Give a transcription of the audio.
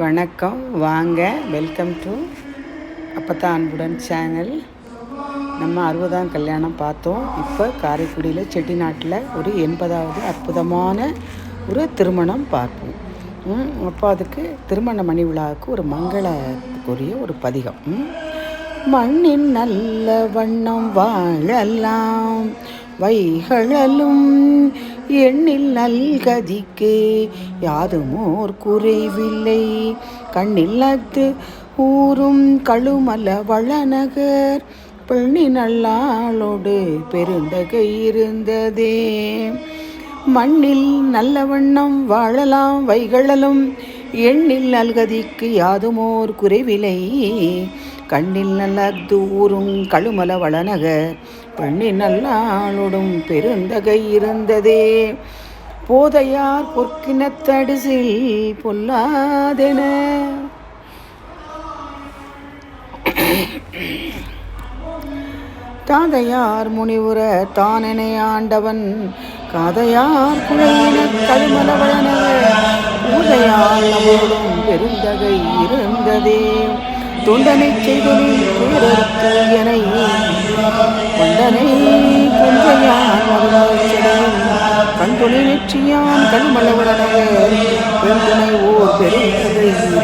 வணக்கம். வாங்க welcome to அப்பத்தா அன்புடன் சேனல் நம்ம அறுபதாம் கல்யாணம் பார்த்தோம். இப்போ காரைக்குடியில் செட்டிநாட்டில் ஒரு எண்பதாவது அற்புதமான ஒரு திருமணம் பார்ப்போம். அப்போ அதுக்கு திருமண மணி விழாவுக்கு ஒரு மங்களத்துக்குரிய ஒரு பதிகம். மண்ணின் நல்ல வண்ணம் வாழலாம் வைகளலும் எண்ணில் நல்கதிக்கு. யாதுமோர் குறைவில்லை. கண்ணில்லத்து ஊரும் கழுமல வளநகர். பெண்ணி நல்லாளோடு பெருந்தகை இருந்ததே. மண்ணில் நல்ல வண்ணம் வாழலாம் வைகளலும் எண்ணில் நல்கதிக்கு யாதுமோர் குறைவிலை கண்ணில் நல்ல தூரும் கழுமல வளநக பெண்ணின் நல்லாளுடும் பெருந்தகை இருந்ததே. போதையார் பொற்கினத்தடிசில் பொல்லாதென. தாதையார் முனிவுர தானெனை ஆண்டவன் காதையார் குழையின கழுமலவளனவர் ஊதையார் நம்மோடும் பெருந்தகை இருந்ததே. தொண்டனை செய்தனை துயரத்து எனை கொண்டனை கொன்றையான் கண்துணை நெற்றியான் கண்மலவுடனே பெருந்துணை ஓர் பெருந்தகை